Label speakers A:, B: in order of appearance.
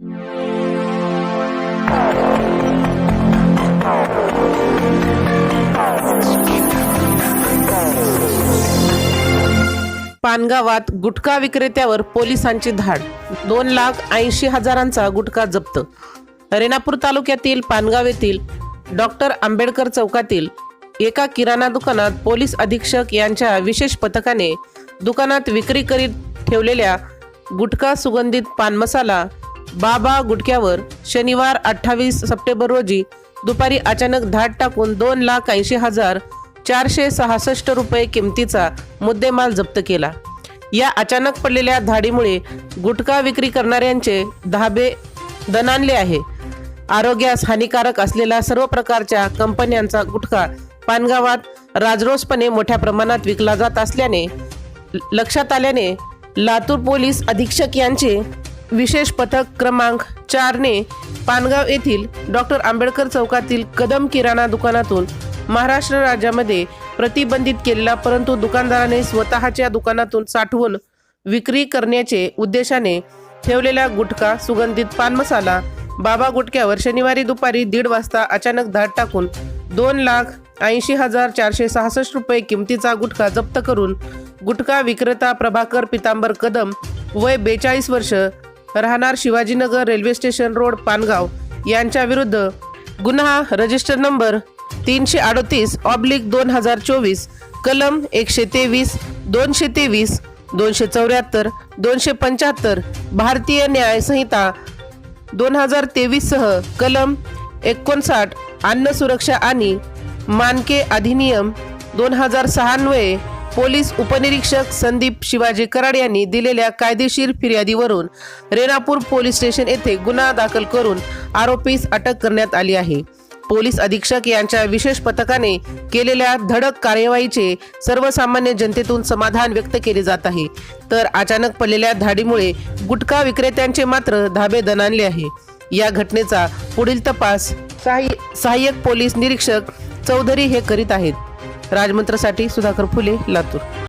A: पानगावात गुटखा विक्रेत्यावर पोलिसांची धाड. दोन लाख ऐंशी हजारांचा गुटखा जप्त. रेणापूर तालुक्यातील पानगाव येथील डॉक्टर आंबेडकर चौकातील एका किराणा दुकानात पोलीस अधीक्षक यांच्या विशेष पथकाने दुकानात विक्री करीत ठेवलेल्या गुटखा सुगंधित पान मसाला बाबा गुटक्यावर शनिवार अठ्ठावीस सप्टेंबर रोजी दुपारी अचानक धाड टाकून दोन लाख ऐंशी हजार चारशे सहासष्ट रुपये किमतीचा मुद्देमाल जप्त केला. या अचानक पडलेल्या धाडीमुळे गुटखा विक्री करणाऱ्यांचे धाबे दणानले आहे. आरोग्यास हानिकारक असलेल्या सर्व प्रकारच्या कंपन्यांचा गुटखा पानगावात राजरोसपणे मोठ्या प्रमाणात विकला जात असल्याने लक्षात आल्याने लातूर पोलीस अधीक्षक यांचे विशेष पथक क्रमांक चारने पानगाव येथील डॉक्टर आंबेडकर चौकातील कदम किराणा दुकानातून महाराष्ट्र राज्यामध्ये प्रतिबंधित केलेला परंतु दुकानदाराने स्वतःच्या दुकानातून साठवून विक्री करण्याचे उद्देशाने ठेवलेला गुटखा सुगंधित पान मसाला बाबा गुटक्यावर शनिवारी दुपारी दीड वाजता अचानक धाड टाकून दोन लाख ऐंशी हजार चारशे सहासष्ट रुपये किमतीचा गुटखा जप्त करून गुटखा विक्रेता प्रभाकर पितांबर कदम वय बेचाळीस वर्ष राहणार Shivajinagar railway station road Pangaon. यांच्या विरुद्ध गुन्हा रजिस्टर नंबर तीनशे अडतीस ऑब्लिक दोन हजार चोवीस कलम एकशे तेवीस दोनशे तेवीस दोनशे चौऱ्याहत्तर दोनशे पंच्याहत्तर भारतीय न्याय संहिता दोन हजार तेवीससह कलम एकोणसाठ अन्न सुरक्षा आणि मानके अधिनियम दोन हजार सहान्वये पोलीस उपनिरीक्षक संदीप शिवाजी कराड यांनी दिलेल्या कायदेशीर फिर्यादीवरून रेणापूर पोलीस स्टेशन येथे गुन्हा दाखल करून आरोपीस अटक करण्यात आली आहे. पोलीस अधीक्षक यांच्या विशेष पथकाने केलेल्या धडक कार्यवाहीचे सर्वसामान्य जनतेतून समाधान व्यक्त केले जात आहे. तर अचानक पडलेल्या धाडीमुळे गुटखा विक्रेत्यांचे मात्र धाबे दणानले आहे. या घटनेचा पुढील तपास सहाय्यक पोलीस निरीक्षक चौधरी हे करीत आहेत. राजमंत्रसाठी सुधाकर फुले लातूर.